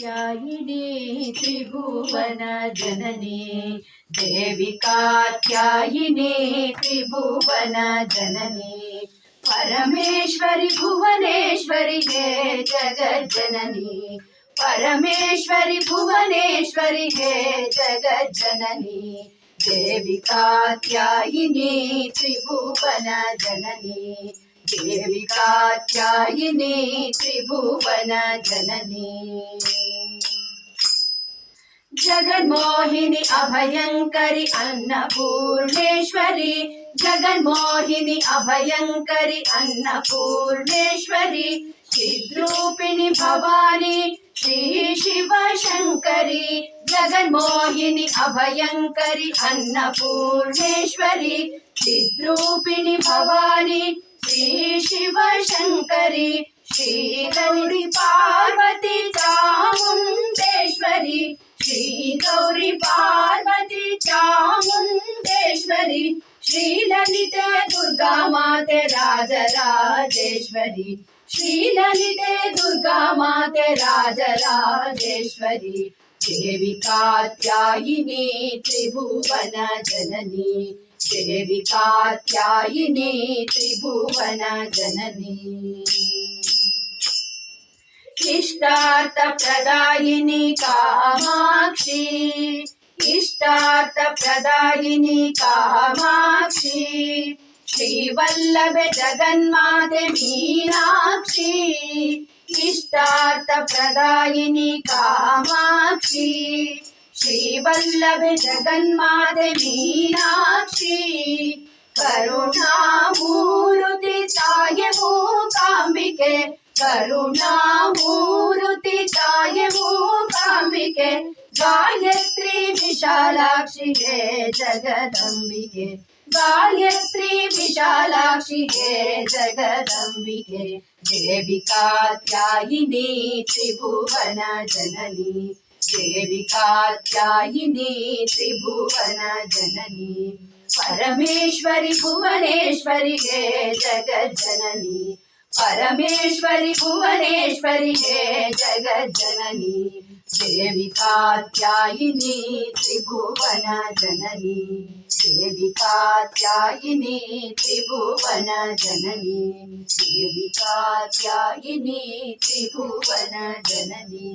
कात्यायिनी त्रिभुवन जननी, देवी कात्यायिनी त्रिभुवन जननी। परमेश्वरि भुवनेश्वरि हे जगज्जननी परमेश्वरि भुवनेश्वरि हे जगज्जननी देवी कात्यायिनी त्रिभुवन जननी देवी कात्यायिनी त्रिभुवन जननी जगन्मोहिनि अभयङ्करि अन्नपूर्णेश्वरि जगन्मोहिनि अभयङ्करि अन्नपूर्णेश्वरि चिद्रूपिणि भवानी श्री शिवशङ्करि जगन्मोहिनि अभयङ्करि अन्नपूर्णेश्वरि चिद्रूपिणि भवानी श्री शिवशङ्करि श्रीगौरि पार्वती चामुण्डेश्वरि श्रीगौरि पार्वती चामुण्डेश्वरि श्रीललिते दुर्गा माते राजराजेश्वरि श्रीललिते दुर्गा माते राजराजेश्वरि, देवी कात्यायिनी त्रिभुवन जननी देवी कात्यायिनी त्रिभुवन जननी इष्टार्थप्रदायिनी कामाक्षी इष्टार्थप्रदायिनी कामाक्षी श्रीवल्लभे जगन्माते मीनाक्षी इष्टार्थप्रदायिनी कामाक्षी श्रीवल्लभे जगन्माते मीनाक्षी। करुणामूर्ति ताय मूकाम्बिके करुणामूर्ति ताय मूकाम्बिके गायत्री विशालाक्षि हे जगदम्बिके। गायत्री विशालाक्षि हे जगदम्बिके। देवी कात्यायिनी त्रिभुवन जननी। देवी कात्यायिनी त्रिभुवन जननी परमेश्वरि भुवनेश्वरि हे जगज्जननी, परमेश्वरि भुवनेश्वरि हे जगज्जननी देवी कात्यायिनी त्रिभुवन जननी देवी कात्यायिनी त्रिभुवन जननी देवी कात्यायिनी त्रिभुवन जननी